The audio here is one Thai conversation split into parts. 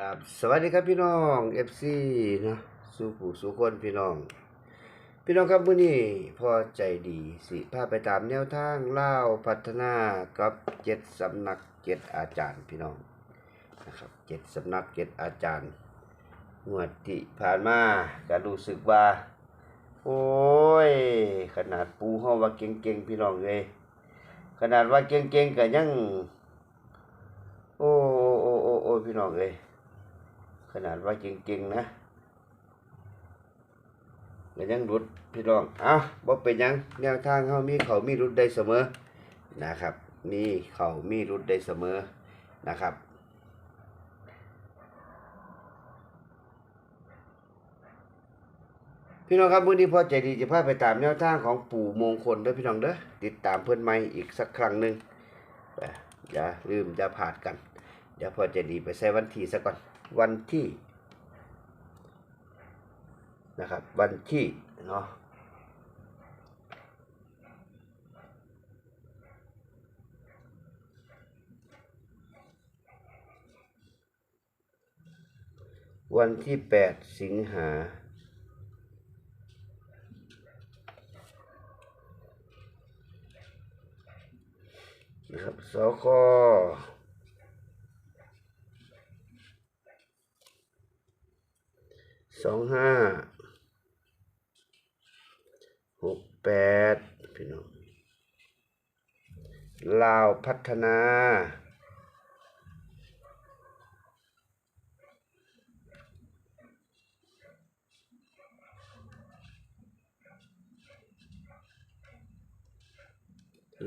ครับสวัสดีครับพี่น้องเอฟซีนะสู้ผู้สู้คนพี่น้อง พี่น้องครับมื้อนี้พอใจดีสิพาไปตามแนวทางเล่าพัฒนากับเจ็ดสำนักเจ็ดอาจารย์พี่น้องนะครับเจ็ดสำนักเจ็ดอาจารย์งวดที่ผ่านมาก็รู้สึกว่า โอ้ย ขนาดปูเฮาว่าเก่งๆพี่น้องเลยขนาดว่าเก่งๆก็ยัง โอ้โอ้โอ้โอ้พี่น้องเอ้ย ขนาดว่าเก่งๆนะก็ยังรุดพี่น้องเอ้าบ่เป็นยังแนวทางเฮามีเขามีรุดได้เสมอนะครับ มีเขามีรุดได้เสมอนะครับพี่น้องครับมื้อนี้พ่อใจดีจะพาไปตามแนวทางของปู่มงคลเด้อพี่น้องเด้อติดตามเพิ่อนใหม่อีกสักครั้งหนึงเอ่ออย่าลืมอย่าพลาดกันเดี๋ยวพ่อใจดีไปใส่วันที่ซะก่อน วันที่นะครับวันที่เนาะวันที่แปดสิงหา นะครับสก สองห้าหกแปดพี่น้องลาวพัฒนา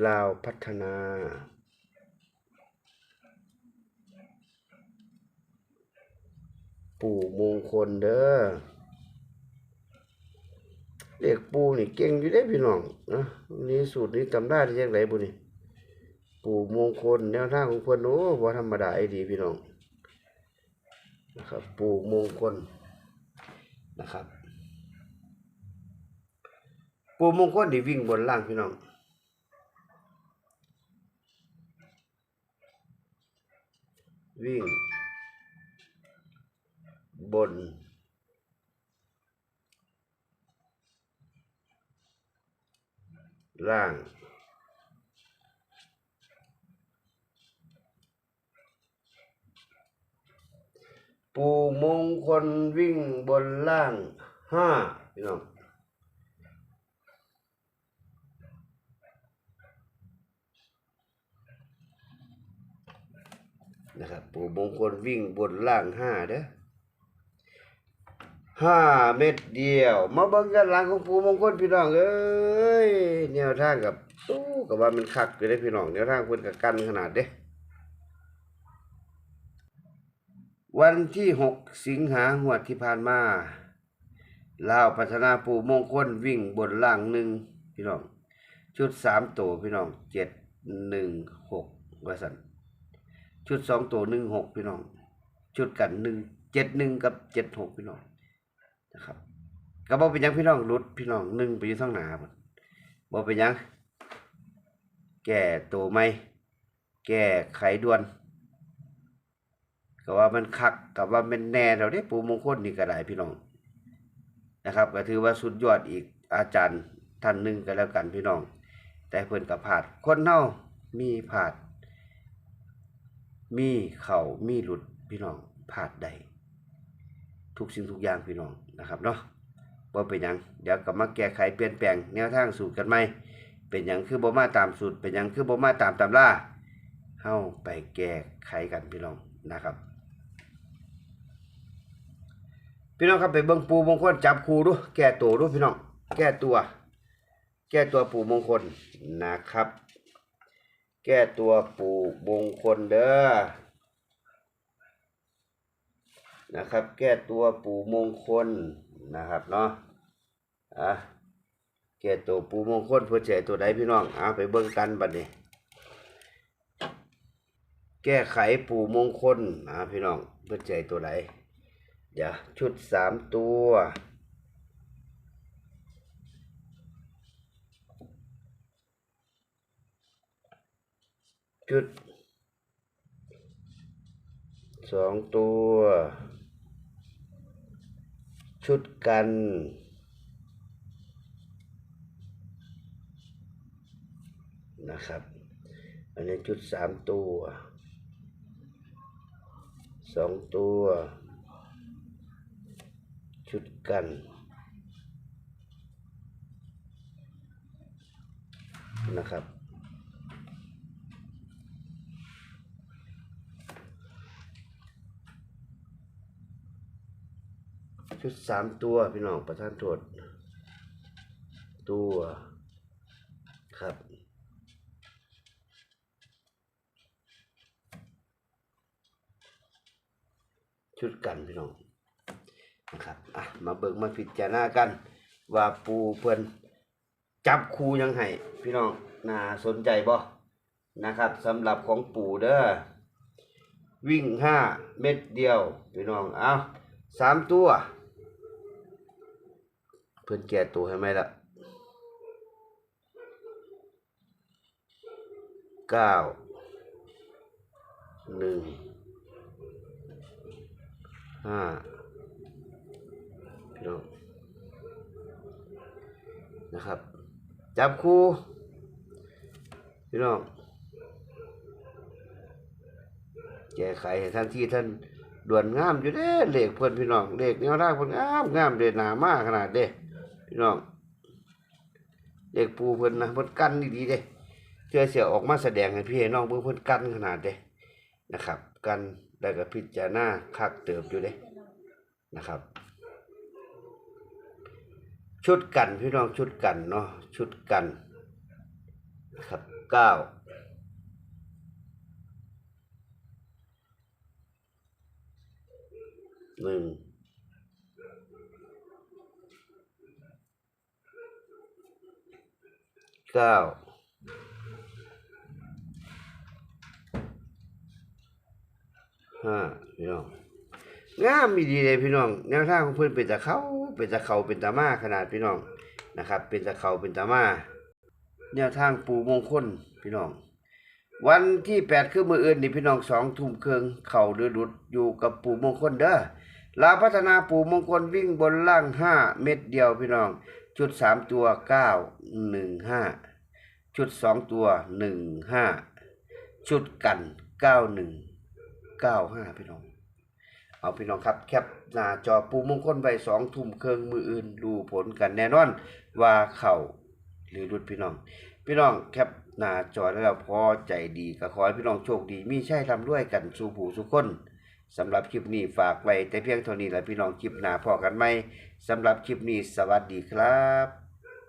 ลาวพัฒนา ปู่มงคลเด้อเด็กปู่นี่เก่งอยู่ได้พี่น้องนะนี่สูตรนี้จำได้ที่ยังไงบุนี่ปู่มงคลแนวทางของเพิ่นโอ้บ่ธรรมดาไอ้ดีพี่น้องนะครับ ปู่มงคลนะครับ ปู่มงคลที่วิ่งบนล่างพี่น้องวิ่ง บน ล่าง ปูมงคลวิ่งบนล่างห้าพี่น้องนะครับปู่มงคลวิ่งบนล่างห้าเด้อ ห้าเม็ดเดียว มาเบิ่งกันหลังของปูมงคลพี่น้องเอ้ยแนวทางกับตู้กับว่ามันคักอยู่ได้พี่น้องแนวทางเพิ่นกับกันขนาดเด้ วันที่หกสิงหาหวดที่ผ่านมาลาวพัฒนาปูมงคลวิ่งบนล่างหนึ่งพี่น้อง ชุดสามตัวพี่น้องเจ็ดหนึ่งหกวสันชุดสองตัวหนึ่งหกพี่น้อง ชุดกันหนึ่งเจ็ดหนึ่งกับเจ็ดหกพี่น้อง นะครับก็บอกเป็นยังพี่น้องรุดพี่น้องหนึ่งไปอยู่ท้างหนาบบอกเป็นยัง แก่ตัวไม่แก้ไขด่วนก็ว่ามันคักกับว่ามันแน่เราได้ปูมงคลนี่ก็ได้พี่น้องนะครับ ก็ถือว่าสุดยอดอีกอาจารย์ท่านหนึ่งก็แล้วกันพี่น้อง แต่เพิ่อนกับผาดคนเฮามีผาด มีเข่ามีหลุดพี่น้องพลาดใด ทุกสิ่งทุกอย่างพี่น้องนะครับเนาะว่าเป็นหยังเดี๋ยวกลับมาแก้ไขเปลี่ยนแปลงแนวทางสูตรกันไหมเป็นหยังคือบ่มาตามสูตร เป็นหยังคือบ่มาตามตำราเฮาไปแก้ไขกันพี่น้องนะครับ พี่น้องครับไปเบิ่งปูมงคลจับครูดูแก้ตัวดูพี่น้องแก้ตัว แก้ตัวปูมงคลนะครับ แก้ตัวปูมงคลเด้อ นะครับ แก้ตัวปู่มงคลนะครับเนาะอะแก้ตัวปู่มงคลเพื่อแจตัวใดพี่น้องเอาไปเบิ่งกันบัดนี้ แก้ไขปู่มงคลอะพี่น้องเพื่อแจตัวใดเดี๋ยวชุดสามตัวชุดสองตัว ชุดกัน นะครับ อันนี้ชุดสามตัวสองตัว ชุดกันนะครับ ชุดสามตัวพี่น้องประธานโทษตัวครับชุดกันพี่น้องนะครับอะมาเบิกมาพิจารณากัน ว่าปูเพิ่นจับคูยังไงพี่น้องน่าสนใจบ่นะครับสำหรับของปูเด้อวิ่งห้าเม็ดเดียว พี่น้องเอาสามตัว เพิ่อนแก่ตัวให้ไหมล่ะเก้าหนึ่งห้าพี่น้องนะครับ จับคู่พี่น้องแก้ไขให้ท่านที่ท่านด่วนงามอยู่เด้เลขเพิ่อนพี่น้องเลขแนวทางเพิ่อนงามงามเด้หนามากขนาดเด้ พี่น้องเลขปูเพิ่นนะเพิ่นกั้นดีๆเด้เชื่อเสียออกมาแสดงให้พี่ให้น้องเบิ่งเพิ่นกั้นขนาดเด้นะครับ กันแล้วก็พิจารณาคักเติบอยู่เด้นะครับ ชุดกันพี่น้องชุดกันเนาะชุดกันนะครับเก้าหนึ่ง เก้าห้าพี่น้องงามมีดีเลยพี่น้อง แนวทางของเพื่อนเป็นตะเขาเป็นตะเขาเป็นตะมาขนาดพี่น้องนะครับ เป็นตะเขาเป็นตะมาแนวทางปูมงคลพี่น้อง วันที่แปดคือมืออื่นนี่พี่น้องสองทุ่มครึ่งเข่าเดือดุดอยู่กับปูมงคลเด้อลาพัฒนาปูมงคลวิ่งบนล่างห้าเม็ดเดียวพี่น้องชุดสามตัวเก้าหนึ่งห้า ชุดสองตัวหนึ่งห้าชุดกันเก้าหนึ่งเก้าห้าพี่น้อง เอาพี่น้องครับแคปหน้าจอปูมงคลไว้สองทุ่มเครื่องมืออื่นดูผลกันแน่นอนว่าเข่าหรือรุดพี่น้อง พี่น้องแคปหน้าจอแล้วพอใจดีก็ขอให้พี่น้องโชคดีมีใช่ทำด้วยกันสู่ผู้สุคนสำหรับคลิปนี้ฝากไว้แต่เพียงเท่านี้แหละพี่น้องคลิปหน้าพอกันไหมสำหรับคลิปนี้สวัสดีครับ